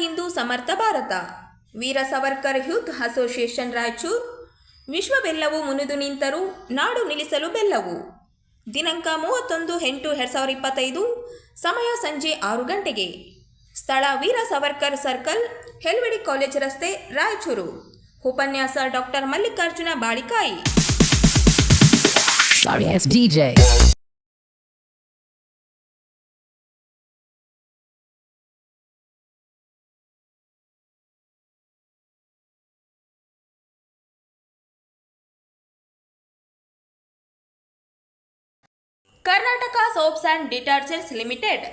ಹಿಂದೂ ಸಮರ್ಥ Bharat. Veer Savarkar youth association Raichur. ವಿಶ್ವವೆಲ್ಲವೂ ಮುನಿದು ನಿಂತರೂ ನಾಡು ನಿಲ್ಲಿಸಲು ಬೆಲ್ಲವು. ದಿನಾಂಕ ಮೂವತ್ತೊಂದು ಎಂಟು ಎರಡು ಸಾವಿರದ ಇಪ್ಪತ್ತೈದು, ಸಮಯ ಸಂಜೆ ಆರು ಗಂಟೆಗೆ. ಸ್ಥಳ ವೀರ ಸವರ್ಕರ್ ಸರ್ಕಲ್, ಹೆಲ್ವಡಿ ಕಾಲೇಜ್ ರಸ್ತೆ, ರಾಯಚೂರು. ಉಪನ್ಯಾಸ doctor Mallikarjuna Balikayi. Karnataka soaps and detergents limited.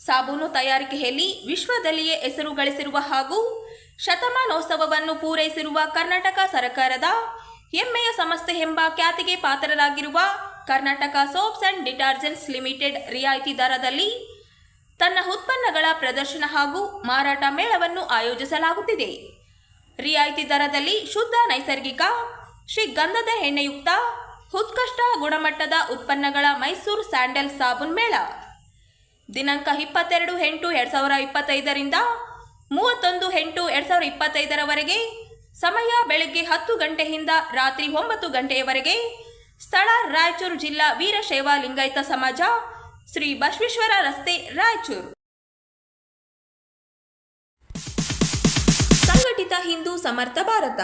ಸಾಬೂನು ತಯಾರಿಕೆಯಲ್ಲಿ ವಿಶ್ವದಲ್ಲಿಯೇ ಹೆಸರು ಗಳಿಸಿರುವ ಹಾಗೂ ಶತಮಾನೋತ್ಸವವನ್ನು ಪೂರೈಸಿರುವ ಕರ್ನಾಟಕ ಸರ್ಕಾರದ ಹೆಮ್ಮೆಯ ಸಂಸ್ಥೆ ಎಂಬ ಖ್ಯಾತಿಗೆ ಪಾತ್ರರಾಗಿರುವ Karnataka soaps and detergents limited ರಿಯಾಯಿತಿ ದರದಲ್ಲಿ ತನ್ನ ಉತ್ಪನ್ನಗಳ ಪ್ರದರ್ಶನ ಹಾಗೂ ಮಾರಾಟ ಮೇಳವನ್ನು ಆಯೋಜಿಸಲಾಗುತ್ತಿದೆ. ರಿಯಾಯಿತಿ ದರದಲ್ಲಿ ಶುದ್ಧ, ನೈಸರ್ಗಿಕ, ಶ್ರೀ ಗಂಧದ ಎಣ್ಣೆಯುಕ್ತ ಉತ್ಕೃಷ್ಟ ಗುಣಮಟ್ಟದ ಉತ್ಪನ್ನಗಳ ಮೈಸೂರು ಸ್ಯಾಂಡಲ್ ಸಾಬೂನ್ ಮೇಳ. ದಿನಾಂಕ ಇಪ್ಪತ್ತೆರಡು ಎಂಟು ಎರಡು ಸಾವಿರ ಇಪ್ಪತ್ತೈದರಿಂದ ಮೂವತ್ತೊಂದು ಎಂಟು ಎರಡು ಸಾವಿರ ಇಪ್ಪತ್ತೈದರವರೆಗೆ, ಸಮಯ ಬೆಳಗ್ಗೆ ಹತ್ತು ಗಂಟೆಯಿಂದ ರಾತ್ರಿ ಒಂಬತ್ತು ಗಂಟೆಯವರೆಗೆ, ಸ್ಥಳ ರಾಯಚೂರು ಜಿಲ್ಲಾ ವೀರಶೈವ ಲಿಂಗಾಯತ ಸಮಾಜ, ಶ್ರೀ ಬಸವೇಶ್ವರ ರಸ್ತೆ, ರಾಯಚೂರು. ಸಂಘಟಿತ ಹಿಂದೂ ಸಮರ್ಥ Bharat.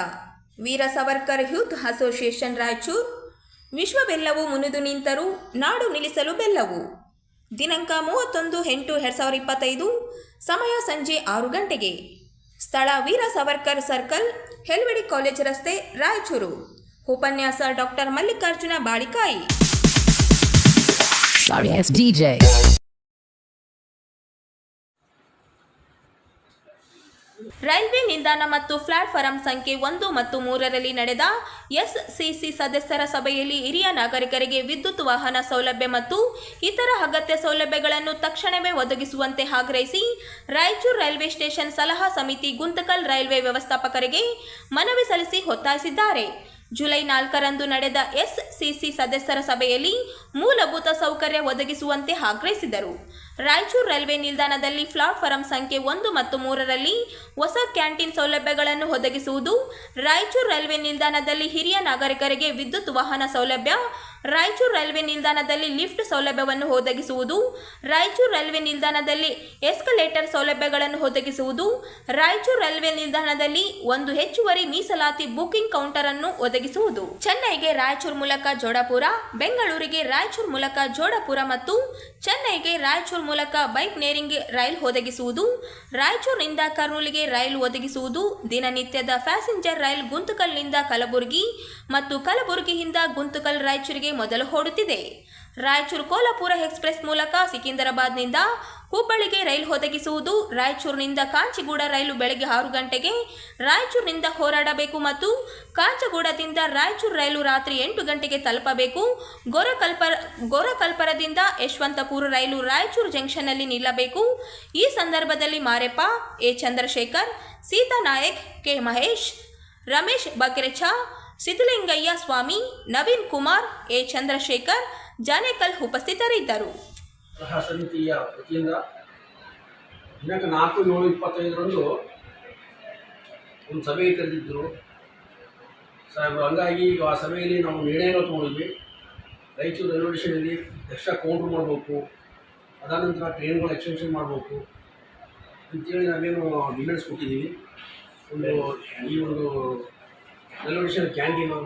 Veer Savarkar youth association Raichur. ವಿಶ್ವವೆಲ್ಲವೂ ಮುನಿದು ನಿಂತರೂ ನಾಡು ನಿಲ್ಲಿಸಲು ಬೆಲ್ಲವು. ದಿನಾಂಕ ಮೂವತ್ತೊಂದು ಎಂಟು ಎರಡು ಸಾವಿರದ ಇಪ್ಪತ್ತೈದು, ಸಮಯ ಸಂಜೆ ಆರು ಗಂಟೆಗೆ. ಸ್ಥಳ ವೀರ ಸಾವರ್ಕರ್ ಸರ್ಕಲ್, ಹೆಲ್ವಡಿ ಕಾಲೇಜ್ ರಸ್ತೆ, ರಾಯಚೂರು. ಉಪನ್ಯಾಸ ಡಾಕ್ಟರ್ ಮಲ್ಲಿಕಾರ್ಜುನ ಬಾಳಿಕಾಯಿ. ರೈಲ್ವೆ ನಿಲ್ದಾಣ ಮತ್ತು ಪ್ಲಾಟ್ಫಾರಂ ಸಂಖ್ಯೆ ಒಂದು ಮತ್ತು ಮೂರರಲ್ಲಿ ನಡೆದ ಎಸ್ಸಿಸಿ ಸದಸ್ಯರ ಸಭೆಯಲ್ಲಿ ಹಿರಿಯ ನಾಗರಿಕರಿಗೆ ವಿದ್ಯುತ್ ವಾಹನ ಸೌಲಭ್ಯ ಮತ್ತು ಇತರ ಅಗತ್ಯ ಸೌಲಭ್ಯಗಳನ್ನು ತಕ್ಷಣವೇ ಒದಗಿಸುವಂತೆ ಆಗ್ರಹಿಸಿ ರಾಯಚೂರು ರೈಲ್ವೆ ಸ್ಟೇಷನ್ ಸಲಹಾ ಸಮಿತಿ ಗುಂತಕಲ್ ರೈಲ್ವೆ ವ್ಯವಸ್ಥಾಪಕರಿಗೆ ಮನವಿ ಸಲ್ಲಿಸಿ ಒತ್ತಾಯಿಸಿದ್ದಾರೆ. ಜುಲೈ ನಾಲ್ಕರಂದು ನಡೆದ ಎಸ್ಸಿಸಿ ಸದಸ್ಯರ ಸಭೆಯಲ್ಲಿ ಮೂಲಭೂತ ಸೌಕರ್ಯ ಒದಗಿಸುವಂತೆ ಆಗ್ರಹಿಸಿದರು. ರಾಯಚೂರು ರೈಲ್ವೆ ನಿಲ್ದಾಣದಲ್ಲಿ ಪ್ಲಾಟ್ಫಾರಂ ಸಂಖ್ಯೆ ಒಂದು ಮತ್ತು ಮೂರರಲ್ಲಿ ಹೊಸ ಕ್ಯಾಂಟೀನ್ ಸೌಲಭ್ಯಗಳನ್ನು ಒದಗಿಸುವುದು, ರಾಯಚೂರು ರೈಲ್ವೆ ನಿಲ್ದಾಣದಲ್ಲಿ ಹಿರಿಯ ನಾಗರಿಕರಿಗೆ ವಿದ್ಯುತ್ ವಾಹನ ಸೌಲಭ್ಯ, ರಾಯಚೂರು ರೈಲ್ವೆ ನಿಲ್ದಾಣದಲ್ಲಿ ಲಿಫ್ಟ್ ಸೌಲಭ್ಯವನ್ನು ಒದಗಿಸುವುದು, ರಾಯಚೂರು ರೈಲ್ವೆ ನಿಲ್ದಾಣದಲ್ಲಿ ಎಸ್ಕಲೇಟರ್ ಸೌಲಭ್ಯಗಳನ್ನು ಒದಗಿಸುವುದು, ರಾಯಚೂರು ರೈಲ್ವೆ ನಿಲ್ದಾಣದಲ್ಲಿ ಒಂದು ಹೆಚ್ಚುವರಿ ಮೀಸಲಾತಿ ಬುಕಿಂಗ್ ಕೌಂಟರ್ ಅನ್ನು ಒದಗಿಸುವುದು. ಚೆನ್ನೈಗೆ ರಾಯಚೂರು ಮೂಲಕ ಜೋಡಪುರ, ಬೆಂಗಳೂರಿಗೆ ರಾಯಚೂರು ಮೂಲಕ ಜೋಡಪುರ ಮತ್ತು ಚೆನ್ನೈಗೆ ರಾಯಚೂರು ಮೂಲಕ ಬೈಕ್ ನೇರಿಂಗ್ ರೈಲ್ ಒದಗಿಸುವುದು. ರಾಯಚೂರಿನಿಂದ ಕರ್ನೂಲಿಗೆ ರೈಲು ಒದಗಿಸುವುದು. ದಿನನಿತ್ಯದ ಪ್ಯಾಸೆಂಜರ್ ರೈಲ್ ಗುಂತಕಲ್ನಿಂದ ಕಲಬುರಗಿ ಮತ್ತು ಕಲಬುರಗಿಯಿಂದ ಗುಂತಕಲ್ ರಾಯಚೂರಿಗೆ ಮೊದಲು ಓಡುತ್ತಿದೆ. ರಾಯಚೂರು ಕೋಲಾಪುರ ಎಕ್ಸ್ಪ್ರೆಸ್ ಮೂಲಕ ಸಿಕಿಂದರಾಬಾದ್ನಿಂದ ಹುಬ್ಬಳ್ಳಿಗೆ ರೈಲು ಒದಗಿಸುವುದು ರಾಯಚೂರಿನಿಂದ ಕಾಂಚಿಗೂಡ ರೈಲು ಬೆಳಗ್ಗೆ ಆರು ಗಂಟೆಗೆ. ರಾಯಚೂರಿನಿಂದ ಹೋರಾಡಬೇಕು ಮತ್ತು ಕಾಂಚಗೂಡದಿಂದ ರಾಯಚೂರು ರೈಲು ರಾತ್ರಿ ಎಂಟು ಗಂಟೆಗೆ ತಲುಪಬೇಕು. ಗೋರಕಲ್ಪ ಗೋರಕಲ್ಪರದಿಂದ ಯಶವಂತಪುರ ರೈಲು ರಾಯಚೂರು ಜಂಕ್ಷನ್ನಲ್ಲಿ ನಿಲ್ಲಬೇಕು. ಈ ಸಂದರ್ಭದಲ್ಲಿ ಮಾರೆಪ್ಪ, ಎ ಚಂದ್ರಶೇಖರ್, ಸೀತಾ ನಾಯಕ್, ಕೆ ಮಹೇಶ್, ರಮೇಶ್ ಬಕ್ರೆಚ ಸಿದ್ದಲಿಂಗಯ್ಯ ಸ್ವಾಮಿ, ನವೀನ್ ಕುಮಾರ್, ಎ ಚಂದ್ರಶೇಖರ್, ಜಾನೇಕಲ್ ಉಪಸ್ಥಿತರಿದ್ದರು. ಸಲಹಾ ಸಮಿತಿಯ ವತಿಯಿಂದ ದಿನಾಂಕ ನಾಲ್ಕು ಏಳು ಇಪ್ಪತ್ತೈದರಂದು ಒಂದು ಸಭೆ ಕರೆದಿದ್ದರು. ಸಾಹೇಬರು, ಹಂಗಾಗಿ ಈಗ ಆ ಸಭೆಯಲ್ಲಿ ನಾವು ನಿರ್ಣಯಗಳು ತೊಗೊಂಡಿದ್ವಿ. ರಾಯಚೂರು ರೈಲ್ವೆ ಸ್ಟೇಷನಲ್ಲಿ ಎಕ್ಸ್ಟ್ರಾ ಕೌಂಟ್ರ್ ಮಾಡಬೇಕು. ಅದಾನಂತರ ಟ್ರೈನ್ಗಳು ಎಕ್ಸ್ಟೆನ್ಷನ್ ಮಾಡಬೇಕು. ಅಂತೇಳಿ ನಾವೇನು ಡಿಮ್ಯಾಂಡ್ಸ್ ಕೊಟ್ಟಿದ್ದೀವಿ. ಒಂದು ಈ ಒಂದು ರೈಲ್ವೆ ಸ್ಟೇಷನ್ ಕ್ಯಾಂಟೀನು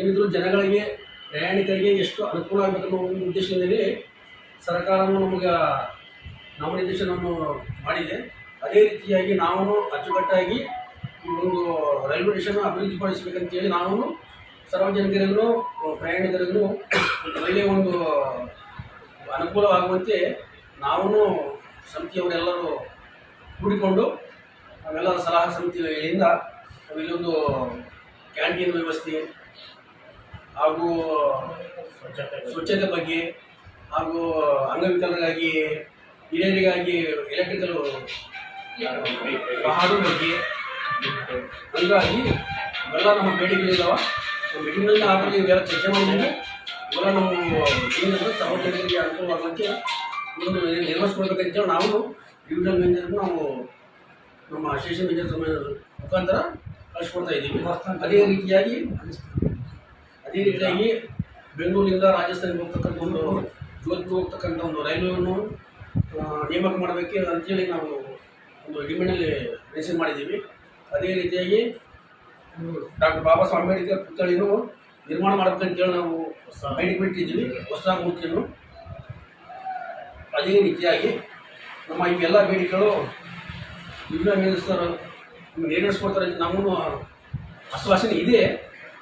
ಏನಿದ್ರು ಜನಗಳಿಗೆ ಪ್ರಯಾಣಿಕರಿಗೆ ಎಷ್ಟು ಅನುಕೂಲ ಆಗಬೇಕು ಅನ್ನೋ ಒಂದು ಉದ್ದೇಶದಲ್ಲಿ ಸರ್ಕಾರವು ನಮಗೆ ನಾಮನಿರ್ದೇಶನವನ್ನು ಮಾಡಿದೆ. ಅದೇ ರೀತಿಯಾಗಿ ನಾವು ಅಚ್ಚುಕಟ್ಟಾಗಿ ಒಂದು ರೈಲ್ವೆ ಸ್ಟೇಷನ್ ಅಭಿವೃದ್ಧಿಪಡಿಸಬೇಕಂತೇಳಿ ನಾವು ಸಾರ್ವಜನಿಕರಿಗೂ, ಪ್ರಯಾಣಿಕರಿಗೂ ಒಳ್ಳೆಯ ಒಂದು ಅನುಕೂಲವಾಗುವಂತೆ ನಾವು ಸಮಿತಿಯವರೆಲ್ಲರೂ ಕೂಡಿಕೊಂಡು ನಾವೆಲ್ಲರ ಸಲಹಾ ಸಮಿತಿಯಿಂದ ಇಲ್ಲೊಂದು ಕ್ಯಾಂಟೀನ್ ವ್ಯವಸ್ಥೆ ಹಾಗೂ ಸ್ವಚ್ಛತೆ ಬಗ್ಗೆ ಹಾಗೂ ಅಂಗವಿಕಲರಿಗಾಗಿ ಹಿರಿಯರಿಗಾಗಿ ಎಲೆಕ್ಟ್ರಿಕಲ್ ಹಾಡು ಬಗ್ಗೆ ಹಂಗಾಗಿ ಇವೆಲ್ಲ ನಮ್ಮ ಬೇಡಿಕೆಗಳಿದ್ದಾವೆ ಮೀಟಿಂಗ್ನಲ್ಲಿ ಆಗಲಿ ಇವೆಲ್ಲ ಚರ್ಚೆ ಮಾಡಿದ್ದೀವಿ. ಇವೆಲ್ಲ ನಮ್ಮ ಜೀವನದ ಸಾರ್ವಜನಿಕರಿಗೆ ಅನುಕೂಲವಾಗುವಂತೆ ಒಂದು ನಿರ್ವಹಿಸ್ಕೊಳ್ಬೇಕಂತೇಳಿ ನಾವು ಡಿವಿಜನ್ ಮೇಜರ್ ನಾವು ನಮ್ಮ ಸ್ಟೇಷನ್ ಮೇಜರ್ ಸಮಯ ಮುಖಾಂತರ ಕಳಿಸ್ಕೊಡ್ತಾ ಇದ್ದೀವಿ. ಅದೇ ರೀತಿಯಾಗಿ ಅದೇ ರೀತಿಯಾಗಿ ಬೆಂಗಳೂರಿಂದ ರಾಜಸ್ಥಾನಕ್ಕೆ ಹೋಗ್ತಕ್ಕಂಥ ಒಂದು ಜೋಧ್ಪುರ್ ಹೋಗ್ತಕ್ಕಂಥ ಒಂದು ರೈಲ್ವೆಯನ್ನು ನೇಮಕ ಮಾಡಬೇಕು ಅಂತೇಳಿ ನಾವು ಒಂದು ಡಿಮ್ಯಾಂಡಲ್ಲಿ ಮೆನ್ಷನ್ ಮಾಡಿದ್ದೀವಿ. ಅದೇ ರೀತಿಯಾಗಿ ಡಾಕ್ಟರ್ ಬಾಬಾ ಸಾಹೇಬ್ ಅಂಬೇಡ್ಕರ್ ಪುತ್ಥಳಿನೂ ನಿರ್ಮಾಣ ಮಾಡಬೇಕಂತೇಳಿ ನಾವು ಬೇಡಿಕೆ ಬಿಟ್ಟಿದ್ದೀವಿ, ಹೊಸ ಮೂರ್ತಿಯನ್ನು. ಅದೇ ರೀತಿಯಾಗಿ ನಮ್ಮ ಇವೆಲ್ಲ ಬೇಡಿಕೆಗಳು ವಿಜ್ಞಾನ ಮಿನಿಸ್ಟರ್ ಈಡೇರಿಸ್ಕೊಡ್ತಾರೆ ಅಂತ ನಮ್ಮನ್ನು ಆಶ್ವಾಸನೆ ಇದೆ.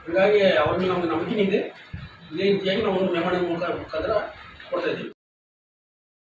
ಹಾಗಾಗಿ ಅವ್ರಿಗೆ ನಮಗೆ ನಂಬಿಕೆ ಇದೆ. ಇದೇ ರೀತಿಯಾಗಿ ನಾವು ಮೆಮೊರಿ ಮುಖ ಮುಖಾಂತರ ಕೊಡ್ತಾ ಇದ್ದೀವಿ